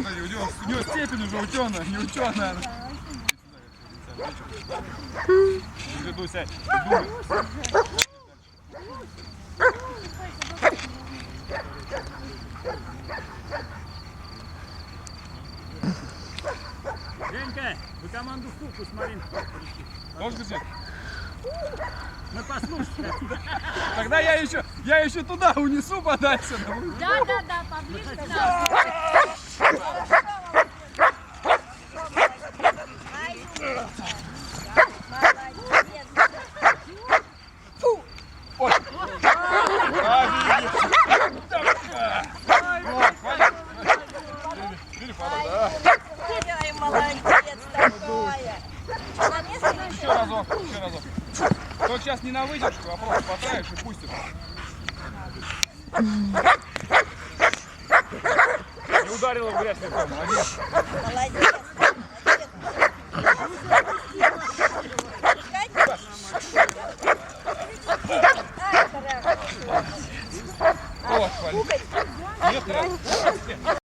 это, у него, у него степень уже ученая, не ученая. Иду, сядь. Женька, вы команду Фуку с Марин. Можешь кричать? Мы послушали. Тогда я еще, я еще туда унесу подальше. Да, да, да, поближе Еще разок, еще разок. Только сейчас не на выдержку, а просто потравишь и пустишь. Не ударила в грязь лицом, молодец. молодец. Нет, нет.